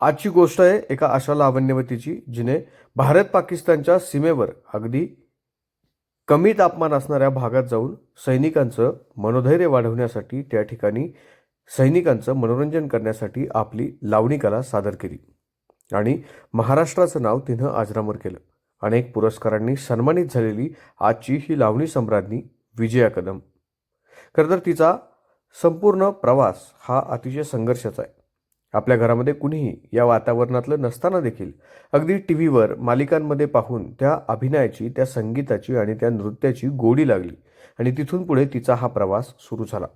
आजची गोष्ट आहे एका अशा लावण्यवतीची जिने भारत पाकिस्तानच्या सीमेवर अगदी कमी तापमान असणाऱ्या भागात जाऊन सैनिकांचं मनोधैर्य वाढवण्यासाठी त्या ठिकाणी सैनिकांचं मनोरंजन करण्यासाठी आपली लावणी कला सादर केली. आणि महाराष्ट्राचं नाव तिनं आजरामर केलं. अनेक पुरस्कारांनी सन्मानित झालेली आजची ही लावणी सम्राज्ञी विजया कदम. खरं तर तिचा संपूर्ण प्रवास हा अतिशय संघर्षाचा आहे. आपल्या घरामध्ये कुणीही या वातावरणातलं नसताना देखील अगदी टी व्हीवर मालिकांमध्ये पाहून त्या अभिनयाची त्या संगीताची आणि त्या नृत्याची गोडी लागली आणि तिथून पुढे तिचा हा प्रवास सुरू झाला.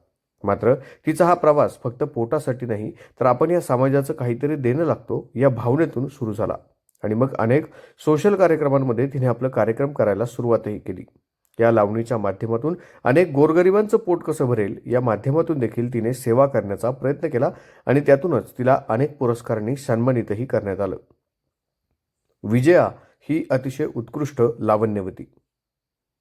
मात्र तिचा हा प्रवास फक्त पोटासाठी नाही तर आपण या समाजाचं काहीतरी देणं लागतो या भावनेतून सुरू झाला. आणि मग अनेक सोशल कार्यक्रमांमध्ये तिने आपलं कार्यक्रम करायला सुरुवातही केली. या लावणीच्या माध्यमातून अनेक गोरगरिबांचं पोट कसं भरेल या माध्यमातून देखील तिने सेवा करण्याचा प्रयत्न केला आणि त्यातूनच तिला अनेक पुरस्कारांनी सन्मानितही करण्यात आलं. विजया ही अतिशय उत्कृष्ट लावण्यवती.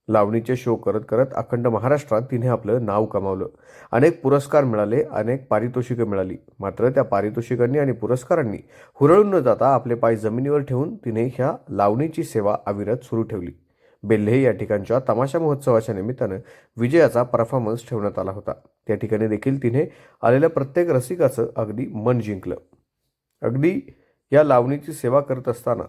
लावणीचे शो करत करत अखंड महाराष्ट्रात तिने आपलं नाव कमावलं. अनेक पुरस्कार मिळाले अनेक पारितोषिकं मिळाली. मात्र त्या पारितोषिकांनी आणि पुरस्कारांनी हुरळून न जाता आपले पाय जमिनीवर ठेवून तिने ह्या लावणीची सेवा अविरत सुरू ठेवली. बेल्हे या ठिकाणच्या तमाशा महोत्सवाच्या निमित्तानं विजयाचा परफॉर्मन्स ठेवण्यात आला होता. त्या ठिकाणी देखील तिने आलेल्या प्रत्येक रसिकाचं अगदी मन जिंकलं. अगदी या लावणीची सेवा करत असताना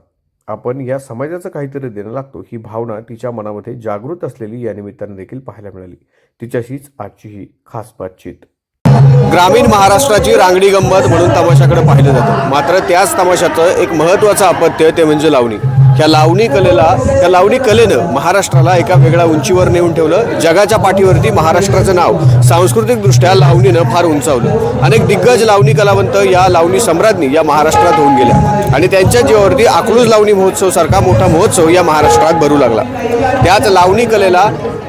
आपण या समाजाचं काहीतरी देणं लागतो ही भावना तिच्या मनामध्ये जागृत असलेली या निमित्तानं देखील पाहायला मिळाली. तिच्याशीच आजची ही खास बातचीत. ग्रामीण महाराष्ट्राची रांगडी गंमत म्हणून तमाशाकडे पाहिलं जातं. मात्र त्याच तमाशाचं एक महत्त्वाचं अपत्य ते म्हणजे लावणी. ह्या लावणी कलेला त्या लावणी कलेनं महाराष्ट्राला एका वेगळ्या उंचीवर नेऊन ठेवलं. जगाच्या पाठीवरती महाराष्ट्राचं नाव सांस्कृतिकदृष्ट्या लावणीनं फार उंचावलं. अनेक दिग्गज लावणी कलावंत या लावणी सम्राज्ञी या महाराष्ट्रात होऊन गेल्या. आणि त्यांच्या जीवावरती अकलूज लावणी महोत्सव सारखा मोठा महोत्सव या महाराष्ट्रात भरू लागला. त्याच लावणी कलेला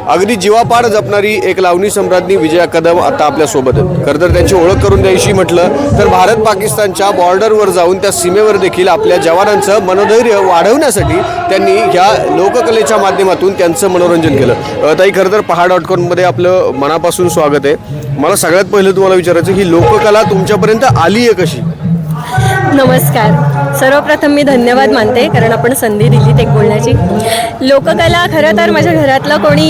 अगदी जीवापाड जपणारी एक लावणी सम्राज्ञी विजया कदम आता आपल्यासोबत खरं तर त्यांची ओळख करून द्यायची म्हटलं तर भारत पाकिस्तानच्या बॉर्डरवर जाऊन त्या सीमेवर देखील आपल्या जवानांचं मनोधैर्य वाढवण्यासाठी त्यांनी ह्या लोककलेच्या माध्यमातून त्यांचं मनोरंजन केलं. ताई खरं तर पहा डॉट कॉममध्ये आपलं मनापासून स्वागत आहे. मला सगळ्यात पहिलं तुम्हाला विचारायचं ही लोककला तुमच्यापर्यंत आली आहे कशी? नमस्कार. सर्वप्रथम मी धन्यवाद मानते कारण आपण संधी दिली ते बोलण्याची. लोककला खरं तर माझ्या घरातलं कोणी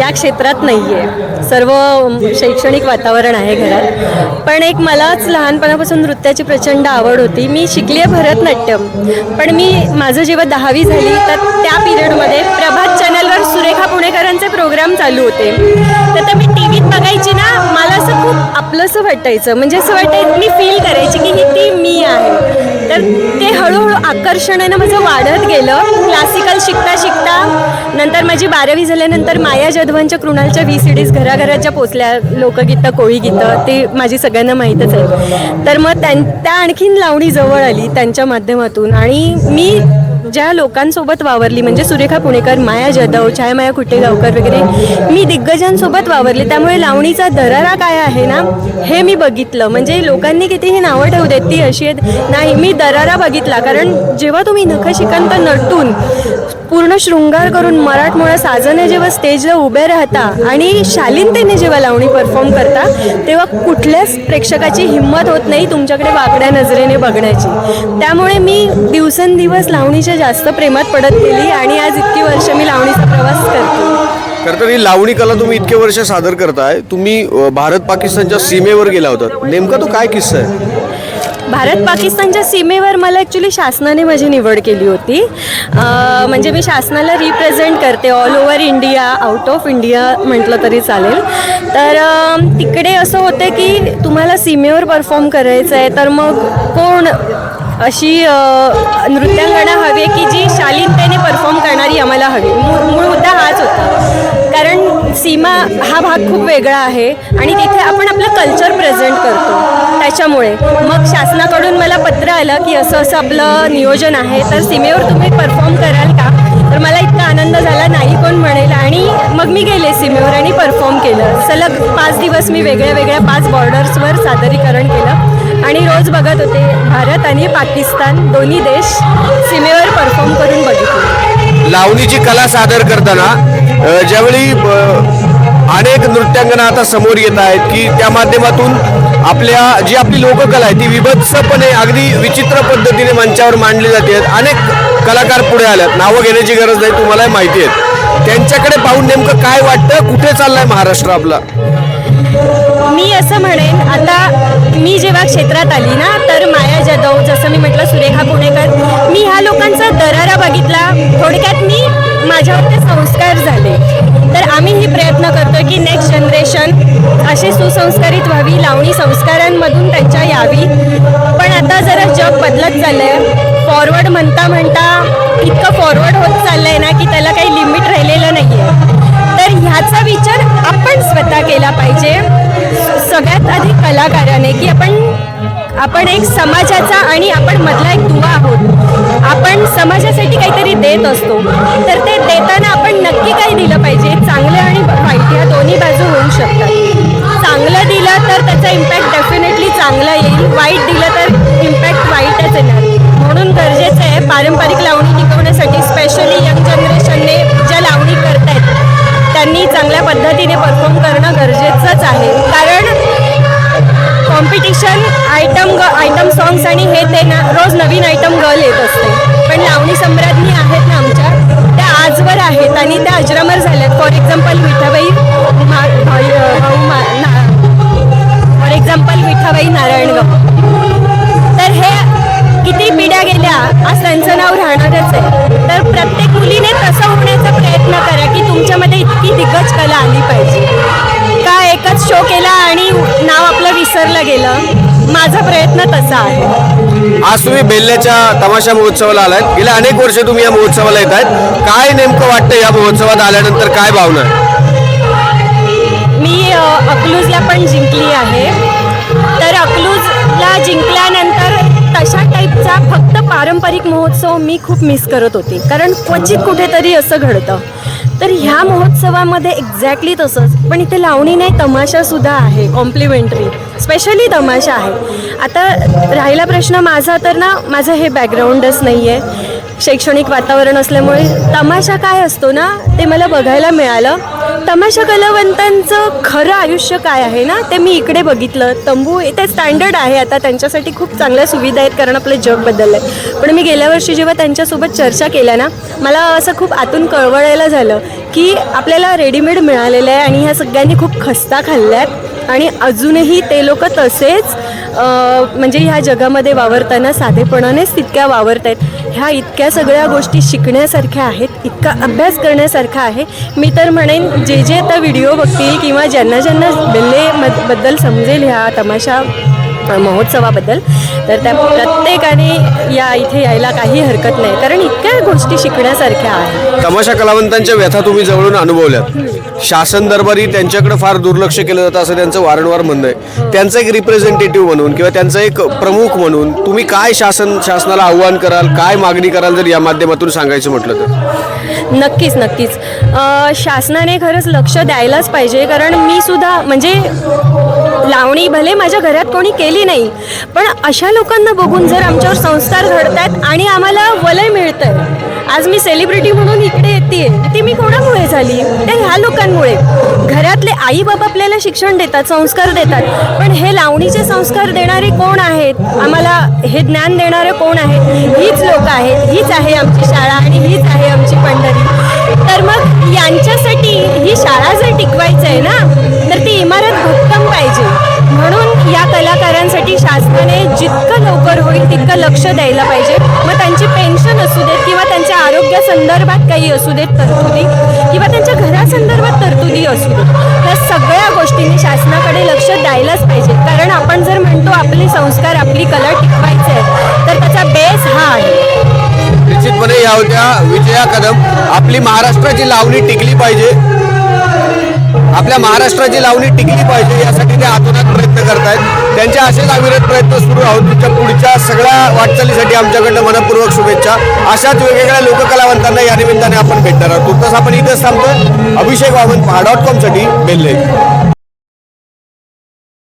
या क्षेत्रात नाही आहे सर्व शैक्षणिक वातावरण आहे घरात. पण एक मलाच लहानपणापासून नृत्याची प्रचंड आवड होती. मी शिकली आहे भरतनाट्यम. पण मी माझं जेव्हा दहावी झाली तर त्या पिरियडमध्ये प्रभात चॅनलवर सुरेखा पुणेकरांचे प्रोग्राम चालू होते. तर ते मी टी व्हीत बघायची ना मला असं खूप आपलंसं वाटायचं. म्हणजे असं वाटायचं मी फील करायची की ही ती मी आहे. तर ते हळूहळू आकर्षणानं माझं वाढत गेलं. क्लासिकल शिकता शिकता नंतर माझी बारावी झाल्यानंतर माया जधवांच्या कृणालच्या व्ही सी डीज घराघराच्या पोचल्या लोकगीतं कोळी गीतं ते माझी सगळ्यांना माहीतच आहे. तर मग त्यां त्या आणखीन लावणी जवळ आली त्यांच्या माध्यमातून आणि मी ज्या लोकांसोबत वावरली म्हणजे सुरेखा पुणेकर माया जाधव छायामाया कुटेगावकर वगैरे मी दिग्गजांसोबत वावरले. त्यामुळे लावणीचा दरारा काय आहे ना हे मी बघितलं. म्हणजे लोकांनी कितीही नावं ठेवू देत ती अशी आहेत. नाही मी दरारा बघितला. कारण जेव्हा तुम्ही नखशिकांत नटून पूर्ण शृंगार करून मराठमोळ्या साजने जेव्हा स्टेजला उभे राहता आणि शालीनतेने जेव्हा लावणी परफॉर्म करता तेव्हा कुठल्याच प्रेक्षकाची हिंमत होत नाही तुमच्याकडे वाकड्या नजरेने बघण्याची. त्यामुळे मी दिवसेंदिवस लावणीच्या जास्त प्रेमात पडत गेली आणि आज इतकी वर्ष मी लावणीचा प्रवास करते. खरं तर ही लावणी कला तुम्ही इतके वर्ष सादर करताय. तुम्ही भारत पाकिस्तानच्या सीमेवर गेला होता. नेमका तो काय किस्सा आहे? भारत पाकिस्तानच्या सीमेवर मला ॲक्च्युली शासनाने माझी निवड केली होती. म्हणजे मी शासनाला रिप्रेझेंट करते all over India out of India म्हटलं तरी चालेल. तर तिकडे असं होतं की तुम्हाला सीमेवर परफॉर्म करायचं आहे तर मग कोण अशी नृत्यांगना हवी की जी शालीनतेने परफॉर्म करणारी आम्हाला हवी? मूळ मूळ मुद्दा हाच होता. कारण सीमा हा भाग खूप वेगळा आहे आणि तिथे आपण आपलं कल्चर प्रेझेंट करतो. त्याच्यामुळे. मग शासनाकडून मला पत्र आलं की असं असं आपलं नियोजन आहे. तर सीमेवर तुम्ही परफॉर्म कराल का? तर मला इतका आनंद झाला नाही कोण म्हणेल. आणि मग मी गेले सीमेवर आणि परफॉर्म केलं. सलग पाच दिवस मी वेगळ्या वेगळ्या पाच बॉर्डर्सवर सादरीकरण केलं. आणि रोज बघत होते भारत आणि पाकिस्तान दोन्ही देश सीमेवर परफॉर्म करून बघितले. लावणीची कला सादर करताना ज्यावेळी अनेक नृत्यांगना आता समोर येत आहेत की त्या माध्यमातून आपल्या जी आपली लोककला आहे ती विभत्सपणे अगदी विचित्र पद्धतीने मंचावर मांडली जाते. अनेक कलाकार पुढे आल्यात. नावं घेण्याची गरज नाही तुम्हालाही माहिती आहे. त्यांच्याकडे पाहून नेमकं काय वाटतं? कुठे चाललंय महाराष्ट्र आपला? मी असं म्हणेन आता मी जेव्हा क्षेत्रात आली ना तर माया जाधव जसं मी म्हटलं सुरेखा पुणेकर मी ह्या लोकांचा दरारा बघितला. थोडक्यात मी माझ्यावर ते संस्कार झाले. तर आम्ही आम्हीही प्रयत्न करतो की नेक्स्ट जनरेशन असे सुसंस्कारित व्हावी लावणी संस्कारांमधून त्यांच्या यावी. पण आता जरा जग बदलत चाललं आहे फॉरवर्ड म्हणता म्हणता इतकं फॉरवर्ड होत चाललं आहे ना की त्याला काही लिमिट राहिलेलं नाही आहे तर ह्याचा विचार आपण स्वतः केला पाहिजे. सगळ्यात आधी कलाकाराने की आपण आपण एक समाजाचा आणि आपण मधला एक दुवा आहोत. आपण समाजासाठी काहीतरी देत असतो. तर ते देताना आपण नक्की काय दिलं पाहिजे? चांगलं आणि वाईट या दोन्ही बाजू होऊ शकतात. चांगलं दिलं तर त्याचा इम्पॅक्ट डेफिनेटली चांगला येईल. वाईट दिलं तर इम्पॅक्ट वाईटच येणार. म्हणून गरजेचं आहे पारंपरिक लावणी टिकवण्यासाठी त्यांनी चांगल्या पद्धतीने परफॉर्म करणं गरजेचंच आहे. कारण कॉम्पिटिशन आयटम ग आयटम सॉंग्स आणि हे ते ना रोज नवीन आयटम गर्ल येत असते. पण लावणी सम्राज्ञी आहेत ना आमच्या. त्या आजवर आहेत आणि त्या अजरामर झाल्यात. फॉर एक्झाम्पल विठाबाई मा ना फॉर एक्झाम्पल विठाबाई नारायणगाव. किती पिढ्या गेल्या आज त्यांचं नाव राहणारच आहे. तर प्रत्येक मुलीने तसं होण्याचा प्रयत्न करा की तुमच्यामध्ये इतकी दिग्गज कला आली पाहिजे. का एकच शो केला आणि नाव आपलं विसरलं गेलं? माझा प्रयत्न तसा आहे. आज तुम्ही बेल्ल्याच्या तमाशा महोत्सवाला आलात. गेल्या अनेक वर्ष तुम्ही या महोत्सवाला येत आहेत. काय नेमकं वाटतं या महोत्सवात आल्यानंतर? काय भावना? आहे मी अकलूजला पण जिंकली आहे. तशा फक्त पारंपरिक महोत्सव मी खूप मिस करत होते. कारण क्वचित कुठेतरी असं घडतं. तर ह्या महोत्सवामध्ये एक्झॅक्टली तसंच पण इथे लावणी नाही तमाशासुद्धा आहे कॉम्प्लिमेंटरी स्पेशली तमाशा आहे. आता राहिला प्रश्न माझा तर ना माझं हे बॅकग्राऊंडच नाही आहे शैक्षणिक वातावरण असल्यामुळे तमाशा काय असतो ना ते मला बघायला मिळालं. तमाशा कलावंतांचं खरं आयुष्य काय आहे ना ते मी इकडे बघितलं. तंबू ते स्टँडर्ड आहे आता त्यांच्यासाठी खूप चांगल्या सुविधा आहेत कारण आपलं जग बदललं आहे. पण मी गेल्या वर्षी जेव्हा त्यांच्यासोबत चर्चा केल्या ना मला असं खूप आतून कळवळायला झालं की आपल्याला रेडीमेड मिळालेलं आहे आणि ह्या सगळ्यांनी खूप खस्ता खाल्ल्यात. आणि अजूनही ते लोक तसेच म्हणजे ह्या जगामध्ये वावरताना साधेपणानेच तितक्या वावरत आहेत ह्या इतक्या सगळ्या गोष्टी शिकण्यासारख्या आहेत इतका अभ्यास करण्यासारखा आहे. मी तर म्हणेन जे जे आता व्हिडिओ बघतील किंवा ज्यांना ज्यांना बेल्ले बद्दल समजेल ह्या तमाशा महोत्सवाबद्दल तर त्या प्रत्येकाने या इथे यायला काही हरकत नाही. कारण इतक्या गोष्टी शिकण्यासारख्या आहेत. तमाशा कलावंतांच्या व्यथा तुम्ही जवळून अनुभवल्यात. शासन दरबारी त्यांच्याकडे फार दुर्लक्ष केलं जातं असं त्यांचं वारंवार म्हणणं आहे. त्यांचं एक रिप्रेझेंटेटिव्ह म्हणून किंवा त्यांचं एक प्रमुख म्हणून तुम्ही काय शासन शासनाला आव्हान कराल काय मागणी कराल जर या माध्यमातून सांगायचं म्हटलं तर? नक्कीच नक्कीच. शासनाने खरंच लक्ष द्यायलाच पाहिजे कारण मी सुद्धा म्हणजे लावणी भले माझ्या घरात कोणी केली नाही पण अशा लोकांना बघून जर आमच्यावर संस्कार घडत आहेत आणि आम्हाला वलय मिळतं आज मी सेलिब्रिटी म्हणून इकडे येते ती मी कोणामुळे झाली? तर ह्या लोकांमुळे. घरातले आई बाबा आपल्याला शिक्षण देतात संस्कार देतात. पण हे लावणीचे संस्कार देणारे कोण आहेत? आम्हाला हे ज्ञान देणारे कोण आहेत? हीच लोक आहेत. हीच आहे आमची शाळा आणि हीच आहे आमची पंढरी. तर मग यांच्यासाठी ही शाळा जर टिकवायचं आहे ना तर ती इमारत भक्कम पाहिजे. म्हणून या कलाकारांसाठी शासनाने जितकं लवकर होईल तितकं लक्ष द्यायला पाहिजे. मग त्यांची पेन्शन असू देत किंवा त्यांच्या आरोग्यासंदर्भात काही असू देत तरतुदी किंवा त्यांच्या घरासंदर्भात तरतुदी असू देत या सगळ्या गोष्टींनी शासनाकडे लक्ष द्यायलाच पाहिजे. कारण आपण जर म्हणतो आपले संस्कार आपली कला टिकवायचे आहे तर त्याचा बेस हा आहे. निश्चितपणे या होत्या. विजया कदम. आपली महाराष्ट्राची लावणी टिकली पाहिजे. आपल्या महाराष्ट्राची लावणी टिकली पाहिजे यासाठी ते आतोनात प्रयत्न करतायत. त्यांचे असेच अविरत प्रयत्न सुरू आहोत. तुमच्या पुढच्या सगळ्या वाटचालीसाठी आमच्याकडनं मनपूर्वक शुभेच्छा. अशाच वेगवेगळ्या लोककलावंतांना या निमित्ताने आपण भेटणार आहोत. तुर्तास आपण इथंच थांबतो अभिषेक वामन पहा. डॉट कॉमसाठी बेल्ले